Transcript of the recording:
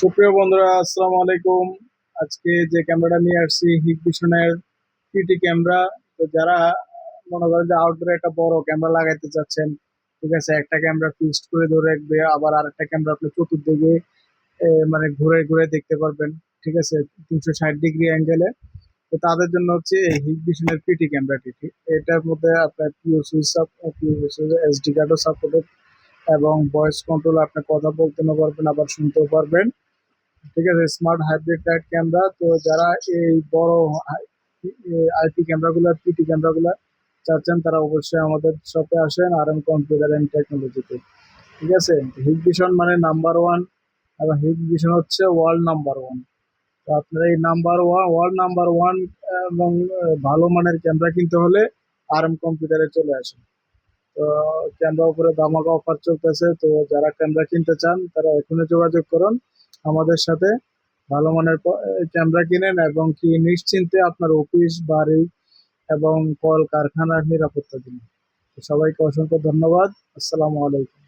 সুপ্রিয় বন্ধুরা, আসসালামু আলাইকুম। আজকে যে ক্যামেরাটা নিয়ে আসছি হিগভিশনের পিটি ক্যামেরা। তো যারা মনে করেন যে আউটডোরে একটা বড় ক্যামেরা লাগাইতে চাচ্ছেন, ঠিক আছে, একটা ক্যামেরা ফিক্সড করে ধরে রাখবে, আবার আরেকটা ক্যামেরা আপনি চতুর্দিকে মানে ঘুরে ঘুরে দেখতে পারবেন, ঠিক আছে, তিনশো ষাট ডিগ্রি অ্যাঙ্গেলে তো তাদের জন্য হচ্ছে এই হিগভিশনের পিটি ক্যামেরাটি এটার মধ্যে আপনার পিওসি পিওসি এসডি কার্ডও সাপোর্টেড এবং ভয়েস কন্ট্রোল আপনি কথা বলতেও পারবেন, আবার শুনতেও পারবেন। ঠিক আছে স্মার্ট হাইব্রিড লাইট ক্যামেরা তো যারা এই বড় আইপি ক্যামেরাগুলো পিটি ক্যামেরাগুলো চাচ্ছেন, তারা অবশ্যই আমাদের শপে আসেন আর এম কম্পিউটার অ্যান্ড টেকনোলজিতে ঠিক আছে? হিট ভিশন মানে নাম্বার ওয়ান এবং হিট ভিশন হচ্ছে ওয়ার্ল্ড নাম্বার ওয়ান তো আপনারা এই number one world number one এবং ভালো মানের ক্যামেরা কিনতে হলে আর এম কম্পিউটারে চলে আসেন। তো ক্যামেরা উপরে ধামাকা অফার চলতেছে, তো যারা ক্যামেরা কিনতে চান, তারা এখনই যোগাযোগ করুন। আমাদের সাথে ভালো মানের ক্যামেরা কিনেন এবং কি নিশ্চিন্তে আপনার অফিস বাড়ি এবং কল কারখানার নিরাপত্তা দিন। সবাইকে অসংখ্য ধন্যবাদ। আসসালামু আলাইকুম।